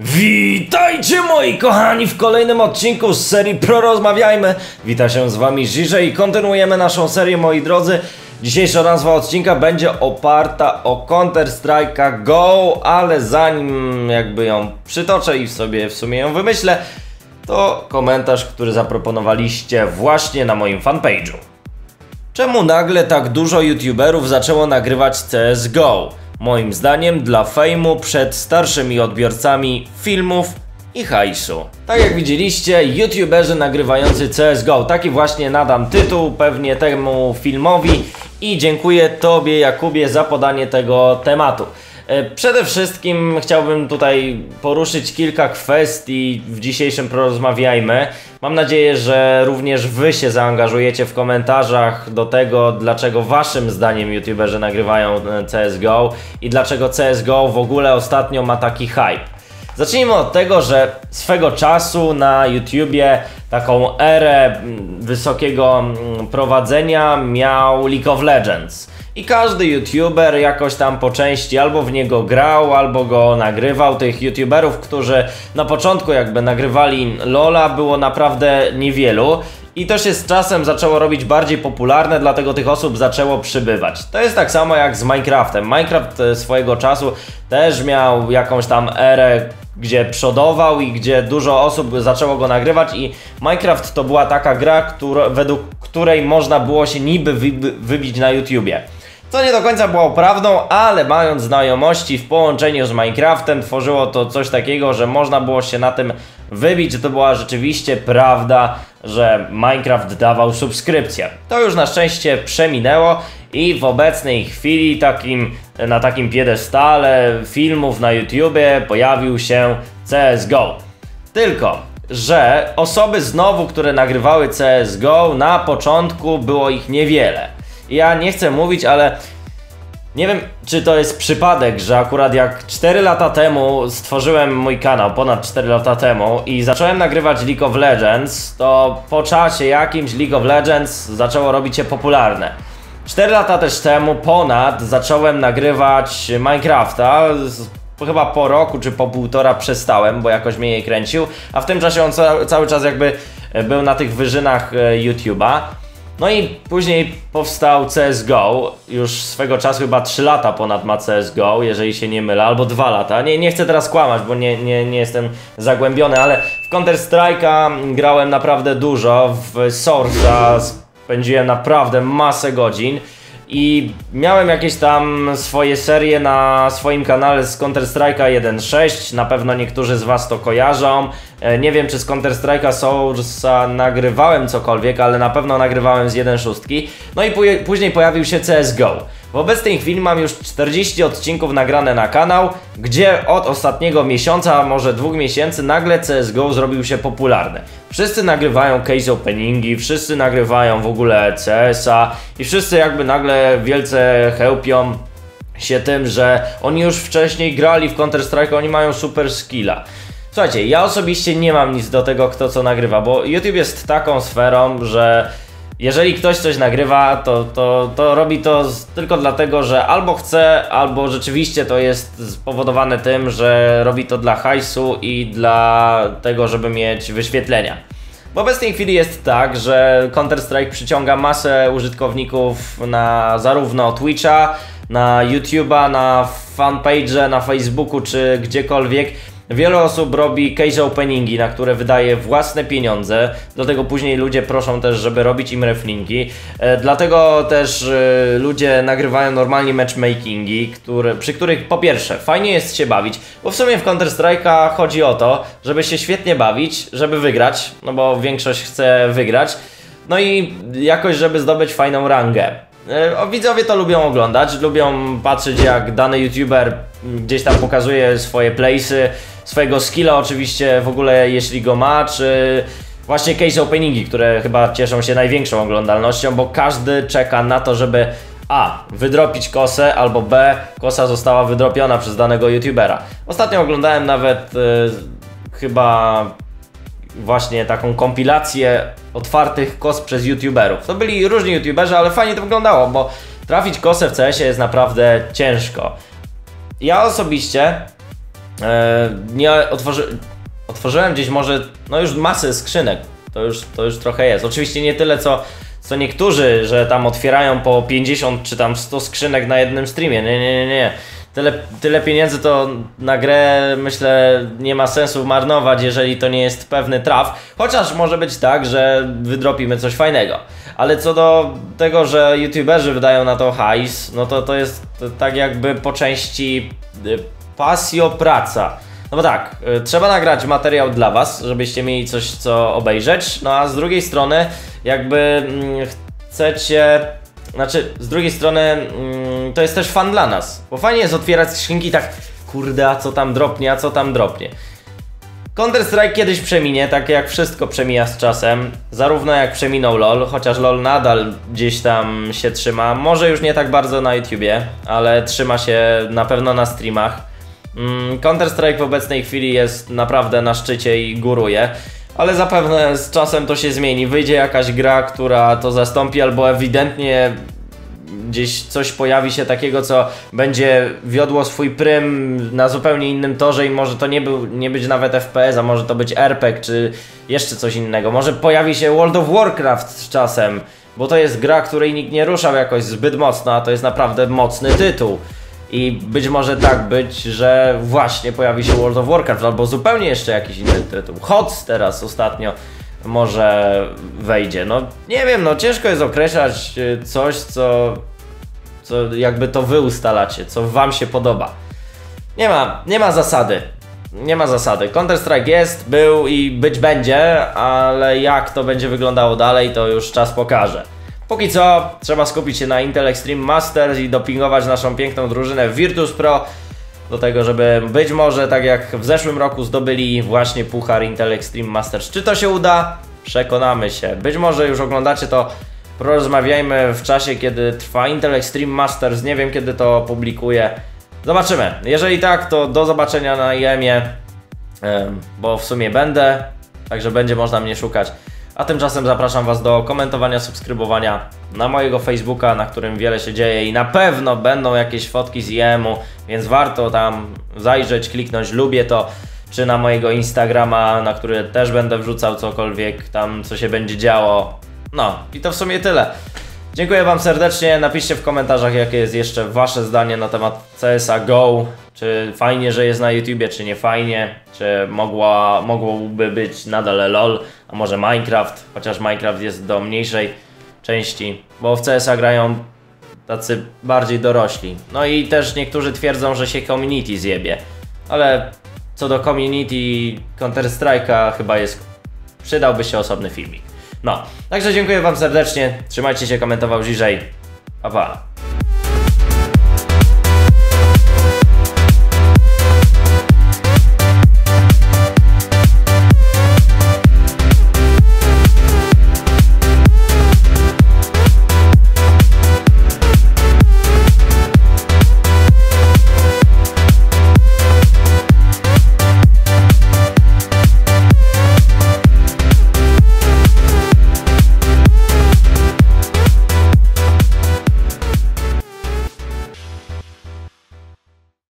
Witajcie moi kochani w kolejnym odcinku z serii Prorozmawiajmy. Wita się z wami Żyże i kontynuujemy naszą serię moi drodzy. Dzisiejsza nazwa odcinka będzie oparta o Counter Strike'a Go, ale zanim jakby ją przytoczę i sobie w sumie ją wymyślę, to komentarz, który zaproponowaliście właśnie na moim fanpage'u. Czemu nagle tak dużo youtuberów zaczęło nagrywać CSGO? Moim zdaniem dla fejmu przed starszymi odbiorcami filmów i hajsu. Tak jak widzieliście, youtuberzy nagrywający CSGO. Taki właśnie nadam tytuł pewnie temu filmowi i dziękuję Tobie Jakubie za podanie tego tematu. E, Przede wszystkim chciałbym tutaj poruszyć kilka kwestii w dzisiejszym porozmawiajmy. Mam nadzieję, że również Wy się zaangażujecie w komentarzach do tego, dlaczego Waszym zdaniem YouTuberzy nagrywają e, CSGO i dlaczego CSGO w ogóle ostatnio ma taki hype. Zacznijmy od tego, że swego czasu na YouTubie taką erę mm, wysokiego mm, prowadzenia miał League of Legends. I każdy YouTuber jakoś tam po części albo w niego grał, albo go nagrywał. Tych YouTuberów, którzy na początku jakby nagrywali LoLa było naprawdę niewielu. I to się z czasem zaczęło robić bardziej popularne, dlatego tych osób zaczęło przybywać. To jest tak samo jak z Minecraftem. Minecraft e, swojego czasu też miał jakąś tam erę, gdzie przodował i gdzie dużo osób zaczęło go nagrywać i Minecraft to była taka gra, która, według której można było się niby wy, wybić na YouTubie. Co nie do końca było prawdą, ale mając znajomości w połączeniu z Minecraftem tworzyło to coś takiego, że można było się na tym wybić, że to była rzeczywiście prawda, że Minecraft dawał subskrypcję. To już na szczęście przeminęło i w obecnej chwili takim, na takim piedestale filmów na YouTubie pojawił się CSGO. Tylko, że osoby znowu, które nagrywały CSGO, na początku było ich niewiele. Ja nie chcę mówić, ale nie wiem, czy to jest przypadek, że akurat jak 4 lata temu stworzyłem mój kanał, ponad 4 lata temu i zacząłem nagrywać League of Legends, to po czasie jakimś League of Legends zaczęło robić się popularne. 4 lata też temu, ponad, zacząłem nagrywać Minecrafta. Chyba po roku czy po półtora przestałem, bo jakoś mnie jej kręcił, a w tym czasie on ca cały czas jakby był na tych wyżynach e, YouTube'a. No i później powstał CSGO, już swego czasu chyba 3 lata ponad ma CSGO, jeżeli się nie mylę, albo 2 lata. Nie, nie chcę teraz kłamać, bo nie, nie, nie jestem zagłębiony, ale w Counter Strike'a grałem naprawdę dużo, w Source'a spędziłem naprawdę masę godzin. I miałem jakieś tam swoje serie na swoim kanale z Counter Strike'a 1.6. Na pewno niektórzy z Was to kojarzą. E, Nie wiem, czy z Counter Strike'a Source'a nagrywałem cokolwiek, ale na pewno nagrywałem z 1.6. No i później pojawił się CSGO. W obecnej chwili mam już 40 odcinków nagrane na kanał, gdzie od ostatniego miesiąca, może dwóch miesięcy, nagle CSGO zrobił się popularny. Wszyscy nagrywają case openingi, wszyscy nagrywają w ogóle CS-a i wszyscy jakby nagle wielce chełpią się tym, że oni już wcześniej grali w Counter Strike, oni mają super skilla. Słuchajcie, ja osobiście nie mam nic do tego, kto co nagrywa, bo YouTube jest taką sferą, że jeżeli ktoś coś nagrywa, to, to, to robi to z, tylko dlatego, że albo chce, albo rzeczywiście to jest spowodowane tym, że robi to dla hajsu i dla tego, żeby mieć wyświetlenia. W obecnej chwili jest tak, że Counter-Strike przyciąga masę użytkowników na zarówno Twitcha, na YouTube'a, na fanpage, na Facebooku czy gdziekolwiek. Wiele osób robi case openingi, na które wydaje własne pieniądze, dlatego później ludzie proszą też, żeby robić im reflingi. E, dlatego też e, ludzie nagrywają normalnie matchmakingi, przy których po pierwsze fajnie jest się bawić, bo w sumie w Counter Strike'a chodzi o to, żeby się świetnie bawić, żeby wygrać, no bo większość chce wygrać, no i jakoś, żeby zdobyć fajną rangę. E, Widzowie to lubią oglądać, lubią patrzeć jak dany youtuber gdzieś tam pokazuje swoje playsy, swojego skilla oczywiście w ogóle jeśli go ma, czy właśnie case openingi, które chyba cieszą się największą oglądalnością, bo każdy czeka na to, żeby A. Wydropić kosę, albo B. Kosa została wydropiona przez danego youtubera. Ostatnio oglądałem nawet e, chyba właśnie taką kompilację otwartych kos przez youtuberów. To byli różni youtuberzy, ale fajnie to wyglądało, bo trafić kosę w CS-ie jest naprawdę ciężko. Ja osobiście nie otworzy, otworzyłem gdzieś może, no już masę skrzynek, to już, to już trochę jest. Oczywiście nie tyle co, co niektórzy, że tam otwierają po 50 czy tam 100 skrzynek na jednym streamie, nie, nie, nie, nie. Tyle, tyle pieniędzy to na grę myślę nie ma sensu marnować, jeżeli to nie jest pewny traf. Chociaż może być tak, że wydropimy coś fajnego. Ale co do tego, że youtuberzy wydają na to hajs, no to to jest tak jakby po części pasjo praca. No bo tak, y, trzeba nagrać materiał dla Was, żebyście mieli coś co obejrzeć, no a z drugiej strony jakby mm, chcecie znaczy, z drugiej strony, mm, to jest też fan dla nas. Bo fajnie jest otwierać skrzynki tak, kurde, a co tam dropnie, a co tam dropnie. Counter-Strike kiedyś przeminie, tak jak wszystko przemija z czasem. Zarówno jak przeminął LOL, chociaż LOL nadal gdzieś tam się trzyma. Może już nie tak bardzo na YouTubie, ale trzyma się na pewno na streamach. Mm, Counter-Strike w obecnej chwili jest naprawdę na szczycie i góruje ale zapewne z czasem to się zmieni. Wyjdzie jakaś gra, która to zastąpi, albo ewidentnie gdzieś coś pojawi się takiego, co będzie wiodło swój prym na zupełnie innym torze i może to nie, był, nie być nawet FPS, a może to być RPG, czy jeszcze coś innego. Może pojawi się World of Warcraft z czasem, bo to jest gra, której nikt nie ruszał jakoś zbyt mocno, a to jest naprawdę mocny tytuł. I być może tak być, że właśnie pojawi się World of Warcraft albo zupełnie jeszcze jakiś inny tytuł. HOTS teraz ostatnio może wejdzie. No nie wiem, no ciężko jest określać y, coś, co, co jakby to wy ustalacie, co wam się podoba. Nie ma, nie ma zasady. Nie ma zasady. Counter-Strike jest, był i być będzie, ale jak to będzie wyglądało dalej, to już czas pokaże. Póki co trzeba skupić się na Intel Extreme Masters i dopingować naszą piękną drużynę Virtus Pro do tego, żeby być może tak jak w zeszłym roku zdobyli właśnie puchar Intel Extreme Masters. Czy to się uda? Przekonamy się. Być może już oglądacie to porozmawiajmy w czasie, kiedy trwa Intel Extreme Masters. Nie wiem, kiedy to publikuję. Zobaczymy. Jeżeli tak, to do zobaczenia na IEM-ie, bo w sumie będę, także będzie można mnie szukać. A tymczasem zapraszam Was do komentowania, subskrybowania na mojego Facebooka, na którym wiele się dzieje i na pewno będą jakieś fotki z IEM-u, więc warto tam zajrzeć, kliknąć lubię to, czy na mojego Instagrama, na który też będę wrzucał cokolwiek tam, co się będzie działo. No i to w sumie tyle. Dziękuję Wam serdecznie. Napiszcie w komentarzach, jakie jest jeszcze Wasze zdanie na temat CSA GO. Czy fajnie, że jest na YouTubie, czy nie fajnie. Czy mogła, mogłoby być nadal LOL, a może Minecraft, chociaż Minecraft jest do mniejszej części, bo w CSA grają tacy bardziej dorośli. No i też niektórzy twierdzą, że się community zjebie. Ale co do community Counter-Strike'a chyba jest... przydałby się osobny filmik. No, także dziękuję Wam serdecznie, trzymajcie się, komentował Żiżej, pa pa.